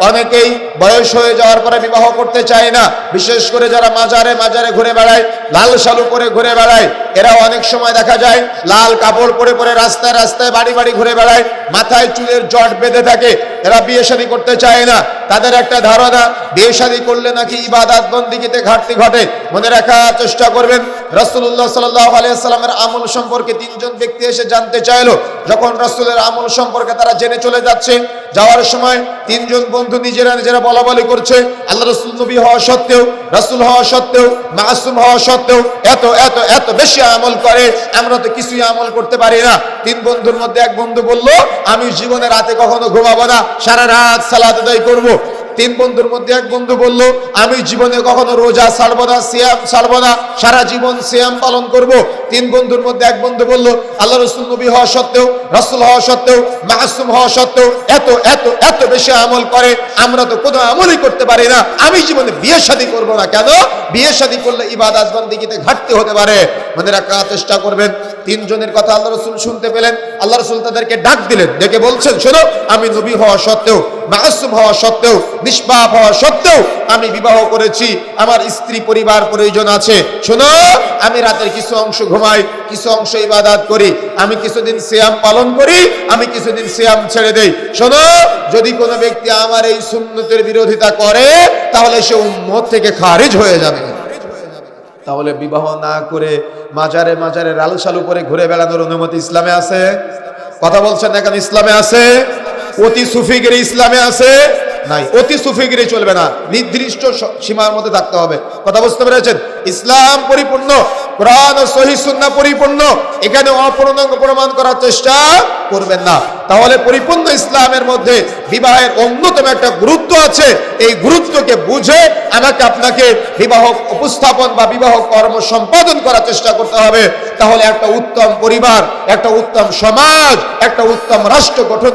অনেকেই বয়স হয়ে যাওয়ার পরে বিবাহ করতে চায় না। বিশেষ করে যারা মাজারে মাজারে ঘুরে বেড়ায়, লাল সালু করে ঘুরে বেড়ায় এরা অনেক সময় দেখা যায়, লাল কাপড় পরে পরে রাস্তায় রাস্তায় বাড়ি বাড়ি ঘুরে বেড়ায়, মাথায় চুলের জট বেঁধে থাকে, এরা বিয়ে শাদী করতে চায় না। তাদের একটা ধারণা, বিয়ে শাদী করলে নাকি ইবাদাত বন্দিগিতে ঘাটতি ঘটে। মনে রাখার চেষ্টা করবেন রসুল্লাহ সাল্লাহ আলিয়াল্লামের আমল সম্পর্কে তিনজন ব্যক্তি এসে জানতে চাইলো। যখন রসুলের আমল সম্পর্কে তারা জেনে চলে যাচ্ছে, যাওয়ার সময় তিনজন বন্ধু নিজেরা নিজেরা বলা বলি করছে, আল্লাহ রসুল নবী হওয়া সত্ত্বেও, রসুল হওয়া সত্ত্বেও, মাসুম হওয়া সত্ত্বেও, এত এত এত বেশি আমল করে, আমরা তো কিছুই আমল করতে পারি না। তিন বন্ধুর মধ্যে এক বন্ধু বলল, আমি জীবনে রাতে কখনো ঘুমাবো না, সারা রাত সালাদ আদায় করব। তিন বন্ধুর মধ্যে এক বন্ধু বলল, আমি জীবনে কখনো রোজা ছাড়বো না, সিয়াম ছাড়বো না, সারা জীবন সিয়াম পালন করব। তিন বন্ধুর মধ্যে এক বন্ধু বলল আল্লাহ রসুল নবী হওয়া সত্ত্বেও, রসুল হওয়া সত্ত্বেও, মাসুম হওয়া সত্ত্বেও এত এত এত বেশি আমল করে, আমরা তো কোনো আমলই করতে পারি না। আমি জীবনে বিয়ে শাদী করব না কেন? বিয়ে শাদী করলে ইবাদাত বন্দিগিতে ঘাটতি হতে পারে। মনে রাখার চেষ্টা করবেন তিনজনের কথা আল্লাহ রসুল শুনতে পেলেন। আল্লাহ রসুল তাদেরকে ডাক দিলেন। ডেকে বলছেন, শোনো, আমি নবী হওয়া সত্ত্বেও, মাসুম হওয়া সত্ত্বেও, নিষ্পাপ হওয়া সত্ত্বেও আমি বিবাহ করেছি। আমার স্ত্রী পরিবার প্রয়োজন আছে। শোনো, আমি রাতের কিছু অংশ ঘুমাই, কিছু অংশ ইবাদাত করি। আমি কিছুদিন সিয়াম পালন করি, আমি কিছুদিন সিয়াম ছেড়ে দেই। শোনো, যদি কোনো ব্যক্তি আমার এই সুন্নতের বিরোধিতা করে, তাহলে সে উম্মত থেকে খারিজ হয়ে যাবে। তাহলে বিবাহ না করে মাজারে মাজারে লাল সালু করে ঘুরে বেড়ানোর অনুমতি ইসলামে আছে? কথা বলছেন এখন ইসলামে আছে? অতি সুফিগিরি ইসলামে আছে? নাই, অতি সুফিগিরি চলবে না। নির্দিষ্ট সীমার মধ্যে থাকতে হবে। কথা বুঝতে পেরেছেন? ইসলাম পরিপূর্ণ। কোরআন ও পরিপূর্ণ। এখানে অপূর্ণাঙ্গ প্রমাণ করার চেষ্টা করবেন না। তাহলে পরিপূর্ণ ইসলামের মধ্যে বিবাহের অন্যতম একটা গুরুত্ব আছে। এই গুরুত্বকে বুঝে আমাকে আপনাকে বিবাহ উপস্থাপন বা বিবাহ কর্ম সম্পাদন করার চেষ্টা করতে হবে। তাহলে একটা উত্তম পরিবার, একটা উত্তম সমাজ, একটা উত্তম রাষ্ট্র গঠন